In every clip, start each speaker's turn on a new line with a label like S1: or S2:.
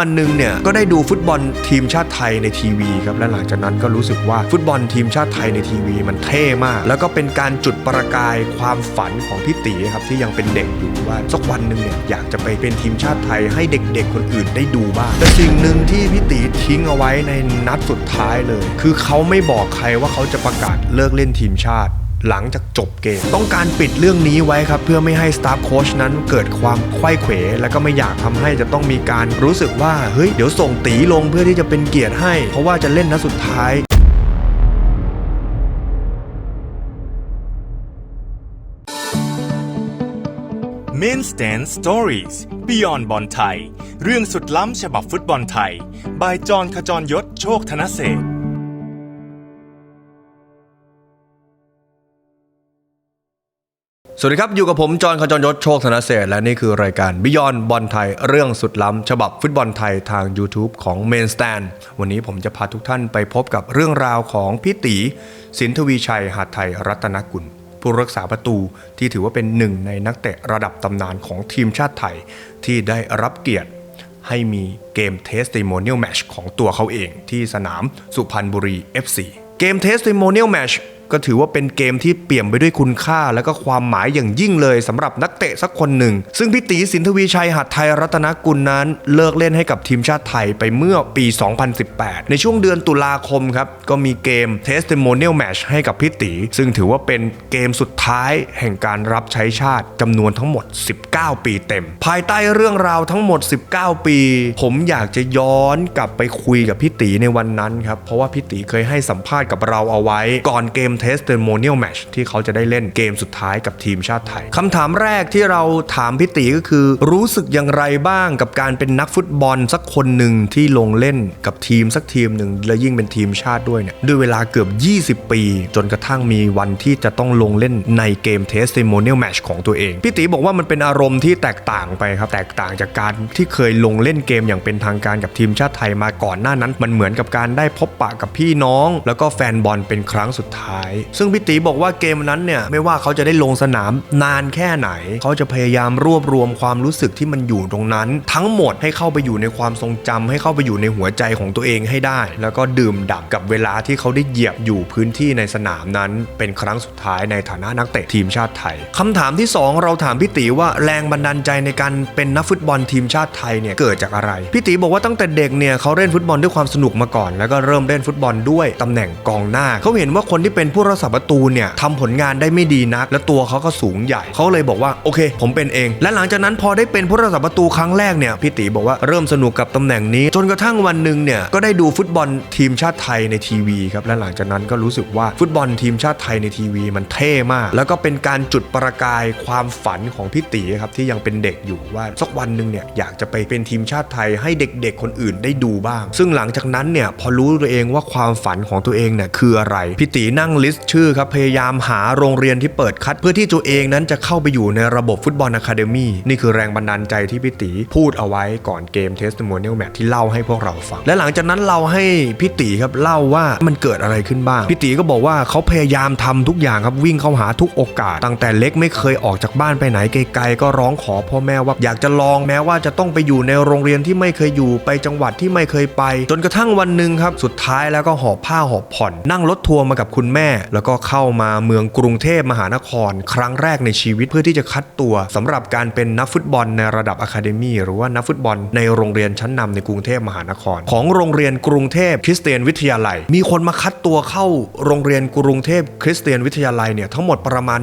S1: วันหนึ่งเนี่ยก็ได้ดูฟุตบอลทีมชาติไทยในทีวีครับและหลังจากนั้นก็รู้สึกว่าฟุตบอลทีมชาติไทยในทีวีมันเท่มาก แล้วก็เป็นการจุดประกายความฝันของพี่ตีครับที่ยังเป็นเด็กอยู่ว่าสักวันหนึ่งเนี่ยอยากจะไปเป็นทีมชาติไทยให้เด็กๆคนอื่นได้ดูบ้างแต่สิ่งหนึ่งที่พี่ตีทิ้งเอาไว้ในนัดสุดท้ายเลย คือเขาไม่บอกใครว่าเขาจะประกาศเลิกเล่นทีมชาติ หลังจากจบเกม ต้องการปิดเรื่องนี้ไว้ครับ เพื่อไม่ให้สตาฟโค้ชนั้นเกิดความไขว้เขว และก็ไม่อยากทำให้จะต้องมีการรู้สึกว่า เฮ้ย เดี๋ยวส่งตีลงเพื่อที่จะเป็นเกียรติให้ เพราะว่าจะเล่นนัดสุดท้าย
S2: Main Stand Stories Beyond บอลไทย เรื่องสุดล้ำฉบับฟุตบอลไทย บายจอนขจรยศโชคธนเศษ
S1: สวัสดีครับ อยู่กับผม จอห์นขจรยศโชคธนเศษและนี่คือรายการ Beyond บอลไทยเรื่องสุดล้ำ ฉบับฟุตบอลไทยทาง YouTube ของ Main Stand วันนี้ผมจะพาทุกท่านไปพบกับเรื่องราวของพี่ตีสินทวีชัยหาดไทยรัตนกุล ผู้รักษาประตูที่ถือว่าเป็นหนึ่งในนักเตะระดับตำนานของทีมชาติไทย ที่ได้รับเกียรติให้มีเกมเทสติโมเนียลแมชของตัวเขาเองที่สนามสุพรรณบุรี FC เกมเทสติโมเนียลแมช ก็ถือว่าเป็นเกมที่เปี่ยมไปด้วยคุณค่า และก็ความหมายอย่างยิ่งเลยสำหรับนักเตะสักคนหนึ่ง ซึ่งพี่ตีสินทวีชัยหัดไทยรัตนกุลนั้น เลิกเล่นให้กับทีมชาติไทยไปเมื่อปี 2018 ในช่วงเดือนตุลาคมครับ ก็มีเกม Testimonial Match ให้กับพี่ตี ซึ่งถือว่าเป็นเกมสุดท้ายแห่งการรับใช้ชาติจำนวนทั้งหมด 19 ปีเต็ม ภายใต้เรื่องราวทั้งหมด 19 ปี ผมอยากจะย้อนกลับไปคุยกับพี่ตีในวันนั้นครับ เพราะว่าพี่ตีเคยให้สัมภาษณ์กับเราเอาไว้ ก่อนเกม Testimonial Match ที่เขาจะได้เล่นเกมสุดท้ายกับทีมชาติไทยคำถามแรกที่เราถามพี่ตีก็คือ รู้สึกอย่างไรบ้างกับการเป็นนักฟุตบอลสักคนหนึ่งที่ลงเล่นกับทีมสักทีมหนึ่งและยิ่งเป็นทีมชาติด้วยเนี่ยด้วยเวลาเกือบ 20 ปี จนกระทั่งมีวันที่จะต้องลงเล่นในเกม Testimonial Match ของตัวเองพี่ตีบอกว่ามันเป็นอารมณ์ที่แตกต่างไปครับแตกต่างจากการที่เคยลงเล่นเกมอย่างเป็นทางการกับทีมชาติไทยมาก่อนหน้านั้น มันเหมือนกับการได้พบปะกับพี่น้อง แล้วก็แฟนบอลเป็นครั้งสุดท้ายซึ่งพี่ตีบอกว่าเกมนั้นเนี่ยไม่ว่าเขาจะได้ลงสนามนานแค่ไหน เขาจะพยายามรวบรวมความรู้สึกที่มันอยู่ตรงนั้น ทั้งหมดให้เข้าไปอยู่ในความทรงจำให้เข้าไปอยู่ในหัวใจของตัวเองให้ได้ แล้วก็ดื่มด่ำกับเวลาที่เขาได้เหยียบอยู่พื้นที่ในสนามนั้น เป็นครั้งสุดท้ายในฐานะนักเตะทีมชาติไทยคำถามที่สองเราถามพี่ตีว่าแรงบันดาลใจในการเป็นนักฟุตบอลทีมชาติไทยเนี่ยเกิดจากอะไรพี่ตีบอกว่าตั้งแต่เด็กเนี่ยเขาเล่นฟุตบอลด้วยความสนุกมาก่อน แล้วก็เริ่มเล่นฟุตบอลด้วยตำแหน่งกองหน้า เขาเห็นว่าคนที่เป็นผู้รักษาประตูเนี่ยทำผลงานได้ไม่ดีนัก และตัวเขาก็สูงใหญ่เขาเลยบอกว่าโอเค ผมเป็นเอง และหลังจากนั้นพอได้เป็นผู้รักษาประตูครั้งแรกเนี่ยพี่ตีบอกว่าเริ่มสนุกกับตำแหน่งนี้ จนกระทั่งวันหนึ่งเนี่ยก็ได้ดูฟุตบอลทีมชาติไทยในทีวีครับและหลังจากนั้นก็รู้สึกว่าฟุตบอลทีมชาติไทยในทีวีมันเท่มาก แล้วก็เป็นการจุดประกายความฝันของพี่ตีครับที่ยังเป็นเด็กอยู่ว่าสักวันหนึ่งเนี่ยอยากจะไปเป็นทีมชาติไทยให้เด็กๆ คนอื่นได้ดูบ้าง ซึ่งหลังจากนั้นเนี่ยพอรู้ตัวเองว่าความฝันของตัวเองเนี่ยคืออะไรพี่ตีนั่งลิสต์ชื่อครับพยายามหาโรงเรียนที่เปิดคัด เพื่อที่ตัวเองนั้นจะเข้าไปอยู่ในระบบฟุตบอลอะคาเดมี่นี่คือแรงบันดาลใจที่พี่ตีพูดเอาไว้ก่อนเกม Testimonial Match ที่เล่าให้พวกเราฟัง และหลังจากนั้นเราให้พี่ตีครับเล่าว่ามันเกิดอะไรขึ้นบ้าง พี่ตีก็บอกว่าเขาพยายามทำทุกอย่างครับวิ่งเข้าหาทุกโอกาส ตั้งแต่เล็กไม่เคยออกจากบ้านไปไหนไกลๆก็ร้องขอพ่อแม่ว่าอยากจะลองแม้ว่าจะต้องไปอยู่ในโรงเรียนที่ไม่เคยอยู่ไปจังหวัดที่ไม่เคยไป จนกระทั่งวันหนึ่งครับสุดท้ายแล้วก็หอบผ้าหอบผ่อน นั่งรถทัวร์มากับคุณแม่แล้วก็เข้ามาเมืองกรุงเทพมหานคร ครั้งแรกในชีวิตเพื่อที่จะคัดตัวสำหรับการเป็นนักฟุตบอลในระดับอะคาเดมี่หรือว่านักฟุตบอลในโรงเรียนชั้นนำในกรุงเทพมหานคร ของโรงเรียนกรุงเทพคริสเตียนวิทยาลัย มีคนมาคัดตัวเข้าโรงเรียนกรุงเทพคริสเตียนวิทยาลัยเนี่ยทั้งหมดประมาณ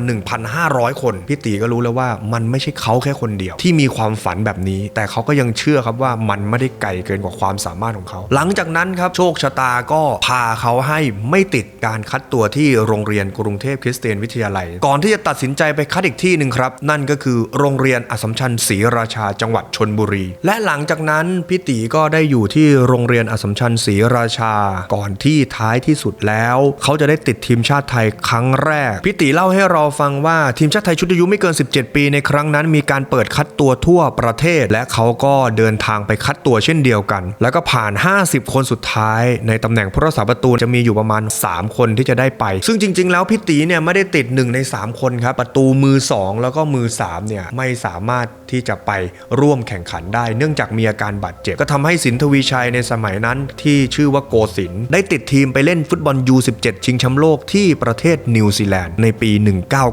S1: 1,500 คนพี่ตีก็รู้แล้วว่ามันไม่ใช่เขาแค่คนเดียว ที่มีความฝันแบบนี้ แต่เขาก็ยังเชื่อครับว่ามันไม่ได้ไกลเกินกว่าความสามารถของเขา หลังจากนั้นครับโชคชะตาก็พาเขาให้ไม่ติดการคัดตัวที่ที่โรงเรียนกรุงเทพคริสเตียนวิทยาลัย ก่อนที่จะตัดสินใจไปคัดอีกที่หนึ่งครับ นั่นก็คือโรงเรียนอัสมชัญศรีราชาจังหวัดชนบุรี และหลังจากนั้นพี่ตีก็ได้อยู่ที่โรงเรียนอัสมชัญศรีราชา ก่อนที่ท้ายที่สุดแล้ว เขาจะได้ติดทีมชาติไทยครั้งแรกพี่ตีเล่าให้เราฟังว่าทีมชาติไทยชุดอายุไม่เกิน 17 ปีในครั้งนั้น มีการเปิดคัดตัวทั่วประเทศ และเขาก็เดินทางไปคัดตัวเช่นเดียวกัน แล้วก็ผ่าน 50 คนสุดท้าย ในตำแหน่งผู้รักษาประตูจะมีอยู่ประมาณ 3 คนที่จะได้ไปซึ่งจริง ๆ แล้วพี่ตีเนี่ยไม่ได้ติด 1 ใน 3 คนครับ ประตูมือ 2 แล้วก็มือ3เนี่ยไม่สามารถที่จะไปร่วมแข่งขันได้ เนื่องจากมีอาการบาดเจ็บ ก็ทำให้สินทวีชัยในสมัยนั้นที่ชื่อว่าโกสินได้ติดทีมไปเล่นฟุตบอล U17 ชิงแชมป์โลกที่ประเทศนิวซีแลนด์ในปี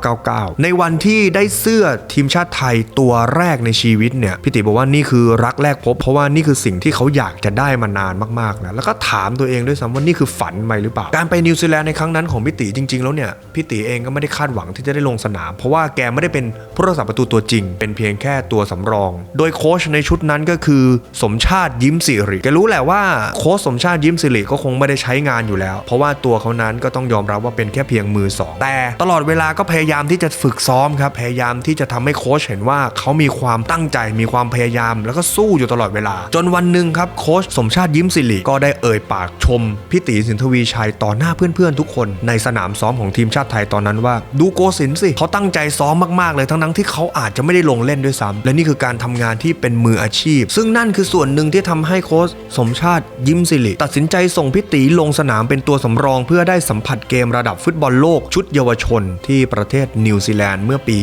S1: 1999 ในวันที่ได้เสื้อทีมชาติไทยตัวแรกในชีวิตเนี่ยพี่ติบอกว่านี่คือรักแรกพบ เพราะว่านี่คือสิ่งที่เขาอยากจะได้มานานมากๆนะแล้วก็ถามตัวเองด้วยซ้ำว่านี่คือฝันไหมหรือเปล่าการไปนิวซีแลนด์ในครั้งนั้นของพี่ติจริง ๆ แล้วเนี่ยพี่ติเองก็ไม่ได้คาดหวังที่จะได้ลงสนาม เพราะว่าแกไม่ได้เป็นผู้รักษาประตูตัวจริง เป็นเพียงแค่ตัวสำรอง โดยโค้ชในชุดนั้นก็คือสมชาติยิ้มสิริแกรู้แหละว่าโค้ชสมชาติยิ้มสิริก็คงไม่ได้ใช้งานอยู่แล้ว เพราะว่าตัวเขานั้นก็ต้องยอมรับว่าเป็นแค่เพียงมือสองแต่ตลอดเวลาก็พยายามที่จะฝึกซ้อมครับพยายามที่จะทำให้โค้ชเห็นว่าเขามีความตั้งใจมีความพยายาม แล้วก็สู้อยู่ตลอดเวลา จนวันหนึ่งครับโค้ชสมชาติยิ้มสิริก็ได้เอ่ยปากชมพี่ตีสินทวีชัยต่อหน้าเพื่อนๆทุกคนในสนามซ้อมของทีมชาติไทยตอนนั้นว่า ดูโกสินสิเขาตั้งใจซ้อมมากๆเลยทั้งๆที่เขาอาจจะไม่ได้ลงเล่นด้วยซ้ำและนี่คือการทำงานที่เป็นมืออาชีพ ซึ่งนั่นคือส่วนหนึ่งที่ทำให้โค้ชสมชาติยิ้มสิริตัดสินใจส่งพี่ตีลงสนามเป็นตัวสำรองเพื่อได้สัมผัสเกมระดับฟุตบอลโลกชุดเยาวชน ที่ประเทศนิวซีแลนด์เมื่อปี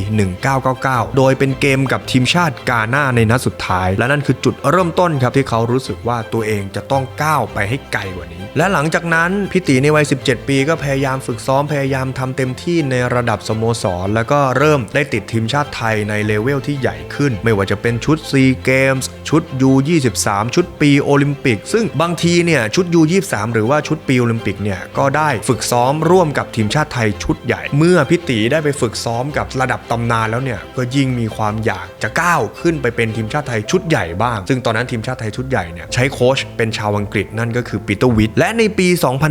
S1: 1999 โดยเป็นเกมกับทีมชาติกาหน้าในนัดสุดท้าย และนั่นคือจุดเริ่มต้นครับที่เขารู้สึกว่าตัวเองจะต้องก้าวไปให้ไกลกว่านี้ และหลังจากนั้นพี่ตีในวัย 17 ปีก็พยายามฝึกซ้อมพยายามทำเต็มที่ในระดับสโมสร แล้วก็เริ่มได้ติดทีมชาติไทยในเลเวลที่ใหญ่ขึ้น ไม่ว่าจะเป็นชุดซีเกมส์ชุด U23 ชุดปีโอลิมปิก ซึ่งบางทีเนี่ยชุด U23 หรือว่าชุดปีโอลิมปิกเนี่ยก็ได้ฝึกซ้อมร่วมกับทีมชาติไทยชุดใหญ่ เมื่อพี่ตีได้ไปฝึกซ้อมกับระดับตำนานแล้วเนี่ยก็ยิ่งมีความอยากจะก้าวขึ้นไปเป็นทีมชาติไทยชุดใหญ่บ้าง ซึ่งตอนนั้นทีมชาติไทยชุดใหญ่เนี่ยใช้โค้ชเป็นชาวอังกฤษนั่นก็คือปีเตอร์วิทและในปี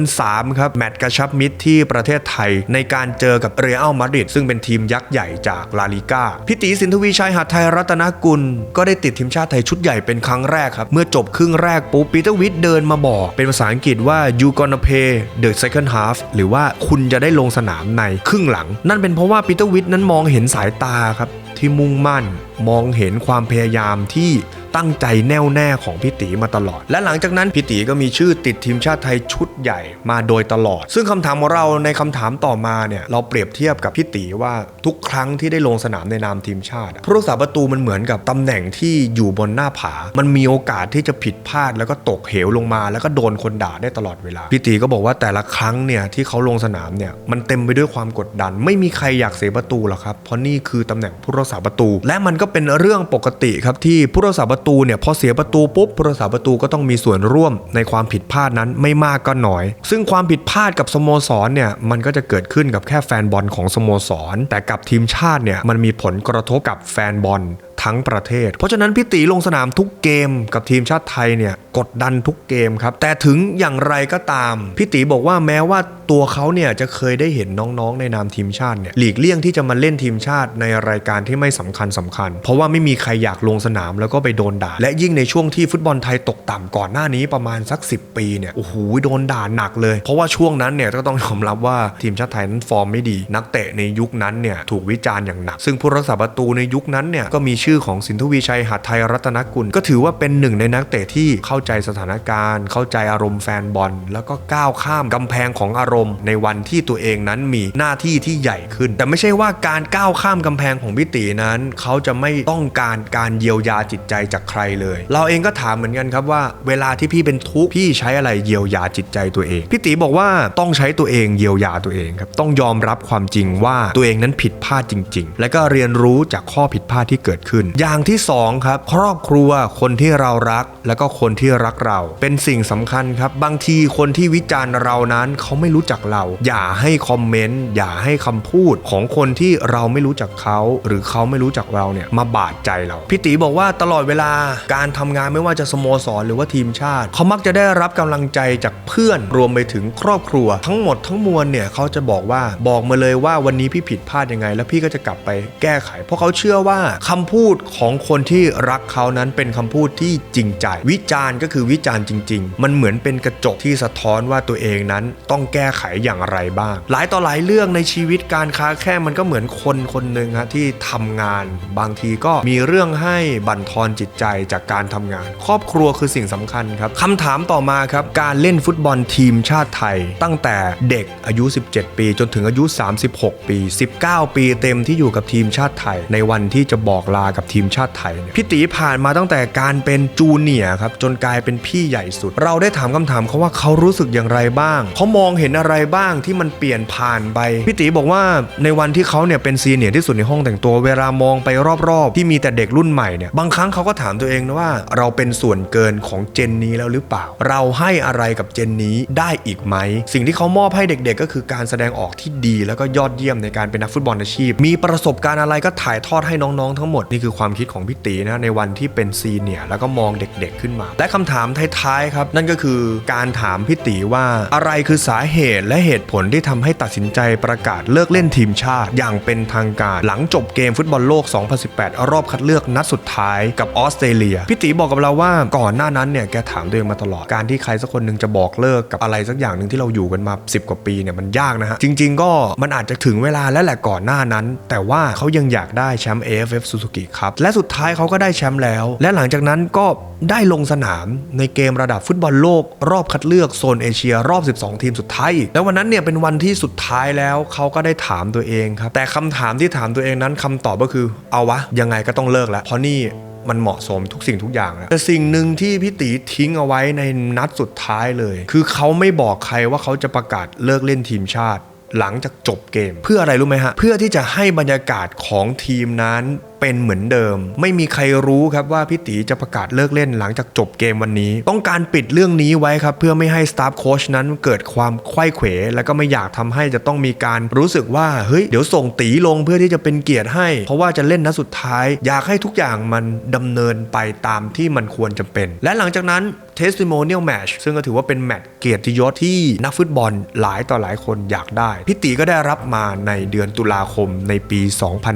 S1: 2003 ครับแมตช์กระชับมิตรที่ประเทศไทยในการเจอกับเรอัลมาดริดซึ่งเป็นทีมยักษ์ใหญ่จากลาลิก้าพี่ตีสินทวีชัยหัดไทยรัตนกุล ก็ได้ติดทีมชาติไทยชุดใหญ่เป็นครั้งแรกครับ เมื่อจบครึ่งแรกปุ๊บปีเตอร์วิทเดินมาบอก เป็นภาษาอังกฤษว่า you gonna pay the second half หรือว่าคุณจะได้ลงสนามในครึ่งหลัง นั่นเป็นเพราะว่าปีเตอร์วิทนั้นมองเห็นสายตาครับที่มุ่งมั่นมองเห็นความพยายามที่ ตั้งใจแน่วแน่ของพี่ตีมาตลอด และหลังจากนั้นพี่ตีก็มีชื่อติดทีมชาติไทยชุดใหญ่มาโดยตลอด ซึ่งคำถามของเราในคำถามต่อมาเนี่ยเราเปรียบเทียบกับพี่ตีว่าทุกครั้งที่ได้ลงสนามในนามทีมชาติผู้รักษาประตูมันเหมือนกับตำแหน่งที่อยู่บนหน้าผา มันมีโอกาสที่จะผิดพลาดแล้วก็ตกเหวลงมา แล้วก็โดนคนด่าได้ตลอดเวลาพี่ตีก็บอกว่าแต่ละครั้งเนี่ยที่เขาลงสนามเนี่ยมันเต็มไปด้วยความกดดัน ไม่มีใครอยากเสียประตูหรอกครับเพราะนี่คือตำแหน่งผู้รักษาประตู และมันก็เป็นเรื่องปกติครับที่ผู้รักษาประตูเนี่ยพอเสียประตูปุ๊บผู้รักษาประตูก็ต้องมีส่วนร่วมในความผิดพลาดนั้นไม่มากก็หน้อย ซึ่งความผิดพลาดกับสโมสรเนี่ยมันก็จะเกิดขึ้นกับแค่แฟนบอลของสโมสร แต่กับทีมชาติเนี่ยมันมีผลกระทบกับแฟนบอลทั้งประเทศ เพราะฉะนั้นพี่ตีลงสนามทุกเกมกับทีมชาติไทยเนี่ยกดดันทุกเกมครับแต่ถึงอย่างไรก็ตามพี่ตีบอกว่าแม้ว่า ตัวเขาเนี่ยจะเคยได้เห็นน้องๆ ในนามทีมชาติเนี่ยหลีกเลี่ยงที่จะมาเล่นทีมชาติในรายการที่ไม่สำคัญสำคัญ เพราะว่าไม่มีใครอยากลงสนามแล้วก็ไปโดนด่า และยิ่งในช่วงที่ฟุตบอลไทยตกต่ำก่อนหน้านี้ประมาณสัก 10 ปีเนี่ยโอ้โหโดนด่าหนักเลย เพราะว่าช่วงนั้นเนี่ยก็ต้องยอมรับว่าทีมชาติไทยนั้นฟอร์มไม่ดี นักเตะในยุคนั้นเนี่ยถูกวิจารณ์อย่างหนัก ซึ่งผู้รักษาประตูในยุคนั้นเนี่ยก็มีชื่อของสินทวีชัยหัดไทยรัตนกุล ก็ถือว่าเป็นหนึ่งในนักเตะที่เข้าใจสถานการณ์ เข้าใจอารมณ์แฟนบอล แล้วก็ก้าวข้ามกำแพงของอารมณ์ในวันที่ตัวเองนั้นมีหน้าที่ที่ใหญ่ขึ้น แต่ไม่ใช่ว่าการก้าวข้ามกำแพงของพี่ตีนั้น เขาจะไม่ต้องการการเยียวยาจิตใจจากใครเลย เราเองก็ถามเหมือนกันครับว่า เวลาที่พี่เป็นทุกข์พี่ใช้อะไรเยียวยาจิตใจตัวเองพี่ตีบอกว่าต้องใช้ตัวเองเยียวยาตัวเองครับต้องยอมรับความจริงว่าตัวเองนั้นผิดพลาดจริง ๆ และก็เรียนรู้จากข้อผิดพลาดที่เกิดขึ้น อย่างที่สองครับครอบครัวคนที่เรารัก แล้วก็คนที่รักเรา เป็นสิ่งสำคัญครับบางทีคนที่วิจารณ์เรานั้นเขาไม่รู้จักเรา อย่าให้คอมเมนต์อย่าให้คำพูดของคนที่เราไม่รู้จักเขาหรือเขาไม่รู้จักเราเนี่ยมาบาดใจเราพี่ตีบอกว่าตลอดเวลาการทำงานไม่ว่าจะสโมสรหรือว่าทีมชาติ เขามักจะได้รับกำลังใจจากเพื่อนรวมไปถึงครอบครัว ทั้งหมดทั้งมวลเนี่ยเขาจะบอกว่าบอกมาเลยว่าวันนี้พี่ผิดพลาดยังไง แล้วพี่ก็จะกลับไปแก้ไข เพราะเขาเชื่อว่าคำพูพูดของคนที่รักเขานั้นเป็นคำพูดที่จริงใจ วิจารณ์ก็คือวิจารณ์จริง ๆ มันเหมือนเป็นกระจกที่สะท้อนว่าตัวเองนั้นต้องแก้ไขอย่างไรบ้าง หลายต่อหลายเรื่องในชีวิตการค้าแค่มันก็เหมือนคนคนหนึ่งฮะที่ทำงาน บางทีก็มีเรื่องให้บั่นทอนจิตใจจากการทำงาน ครอบครัวคือสิ่งสำคัญครับคำถามต่อมาครับการเล่นฟุตบอลทีมชาติไทย ตั้งแต่เด็กอายุ 17 ปี จนถึงอายุ 36 ปี 19 ปีเต็มที่อยู่กับทีมชาติไทย ในวันที่จะบอกลากับทีมชาติไทยพี่ตีผ่านมาตั้งแต่การเป็นจูเนียครับจนกลายเป็นพี่ใหญ่สุด เราได้ถามคำถามเขาว่าเขารู้สึกอย่างไรบ้างเขามองเห็นอะะไรบ้างที่มันเปลี่ยนผ่านไปพี่ตีบอกว่าในวันที่เขาเนี่ยเป็นซีเนียร์ที่สุดในห้องแต่งตัวเวลามองไปรอบๆ ที่มีแต่เด็กรุ่นใหม่เนี่ยบางครั้งเขาก็ถามตัวเองนะว่า เราเป็นส่วนเกินของเจนนี้แล้วหรือเปล่า เราให้อะไรกับเจนนี้ได้อีกไหม สิ่งที่เขามอบให้เด็กๆ ก็คือการแสดงออกที่ดี แล้วก็ยอดเยี่ยมในการเป็นนักฟุตบอลอาชีพ มีประสบการณ์อะไรก็ถ่ายทอดให้น้องๆ ทั้งหมดนี่คือความคิดของพี่ตีนะในวันที่เป็นซีเนียร์แล้วก็มองเด็กๆขึ้นมา และคำถามท้ายๆครับนั่นก็คือการถามพี่ตีว่าอะไรคือสาเหตุและเหตุผลที่ทำให้ตัดสินใจประกาศเลิกเล่นทีมชาติ อย่างเป็นทางการ หลังจบเกมฟุตบอลโลก 2018 รอบคัดเลือกนัดสุดท้ายกับออสเตรเลียพี่ตีบอกกับเราว่าก่อนหน้านั้นเนี่ยแกถามตัวเองมาตลอดการที่ใครสักคนหนึ่งจะบอกเลิกกับอะไรสักอย่างหนึ่งที่เราอยู่กันมา 10 กว่าปีเนี่ยมันยากนะฮะจริง ๆ ก็มันอาจจะถึงเวลาแล้วแหละก่อนหน้านั้น แต่ว่าเขายังอยากได้แชมป์ AFF Suzuki ครับและสุดท้ายเขาก็ได้แชมป์แล้ว และหลังจากนั้นก็ได้ลงสนามในเกมระดับฟุตบอลโลก รอบคัดเลือกโซนเอเชียรอบ 12 ทีมสุดท้ายแล้ววันนั้นเนี่ยเป็นวันที่สุดท้ายแล้วเขาก็ได้ถามตัวเองครับ แต่คำถามที่ถามตัวเองนั้นคำตอบก็คือเอาวะ ยังไงก็ต้องเลิกแล้ว เพราะนี่มันเหมาะสมทุกสิ่งทุกอย่างแล้วแต่สิ่งหนึ่งที่พี่ตีทิ้งเอาไว้ในนัดสุดท้ายเลย คือเขาไม่บอกใครว่าเขาจะประกาศเลิกเล่นทีมชาติ หลังจากจบเกม เพื่ออะไรรู้ไหมฮะ เพื่อที่จะให้บรรยากาศของทีมนั้น เป็นเหมือนเดิม ไม่มีใครรู้ครับว่าพี่ตีจะประกาศเลิกเล่นหลังจากจบเกมวันนี้ ต้องการปิดเรื่องนี้ไว้ครับเพื่อไม่ให้สตาฟโค้ชนั้นเกิดความไขว้เขว และก็ไม่อยากทำให้จะต้องมีการรู้สึกว่าเฮ้ยเดี๋ยวส่งตีลงเพื่อที่จะเป็นเกียรติให้ เพราะว่าจะเล่นนัดสุดท้าย อยากให้ทุกอย่างมันดำเนินไปตามที่มันควรจะเป็น และหลังจากนั้น testimonial match ซึ่งก็ถือว่าเป็นแมตช์เกียรติยศที่นักฟุตบอลหลายต่อหลายคนอยากได้พี่ตีก็ได้รับมาในเดือนตุลาคมในปี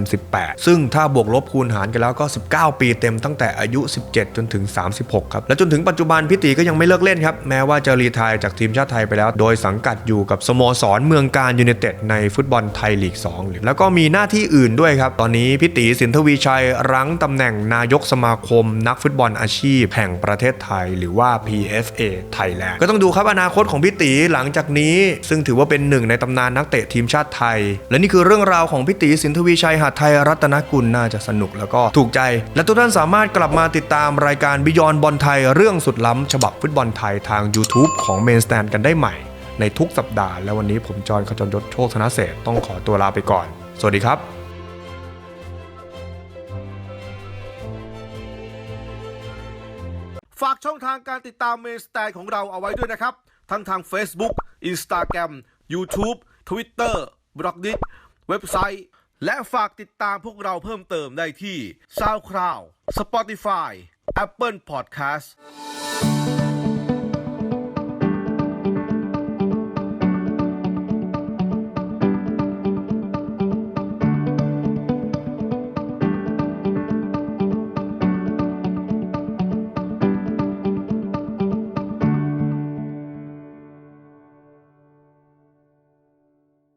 S1: 2018 ซึ่งถ้าบวกลบคูณหารกันแล้วก็ 19 ปีเต็มตั้งแต่อายุ 17 จนถึง 36 ครับ และจนถึงปัจจุบันพี่ตีก็ยังไม่เลิกเล่นครับ แม้ว่าจะรีไทายจากทีมชาติไทยไปแล้ว โดยสังกัดอยู่กับสโมสรเมืองการยูไนเต็ดในฟุตบอลไทยลีก 2 แล้วก็มีหน้าที่อื่นด้วยครับ ตอนนี้พี่ตีสินทวีชัยรั้งตำแหน่งนายกสมาคม นักฟุตบอลอาชีพแห่งประเทศไทย หรือว่า PFA Thailand ก็ต้องดูครับอนาคตของพี่ตีหลังจากนี้ ซึ่งถือว่าเป็นหนึ่งในตำนานนักเตะทีมชาติไทย และนี่คือเรื่องราวของพี่ตีสินทวีชัยหัดไทยรัตนกุลน่าจะสนุกแล้วก็ถูกใจ และทุกท่านสามารถกลับมาติดตามรายการบิยอนบอลไทยเรื่องสุดล้ำฉบับฟุตบอลไทยทาง YouTube ของ Main Stand กันได้ใหม่ ในทุกสัปดาห์ และวันนี้ผมจอห์นขจรยศโชคธนเศรษต้องขอตัวลาไปก่อน สวัสดีครับ
S3: ฝากช่องทางการติดตามเมนสแตนของเราเอาไว้ด้วยนะครับ ทั้งทาง Facebook Instagram YouTube Twitter b l o g d i t เว็บไซต์ และฝากติดตามพวกเราเพิ่มเติมได้ที่ SoundCloud Spotify Apple Podcast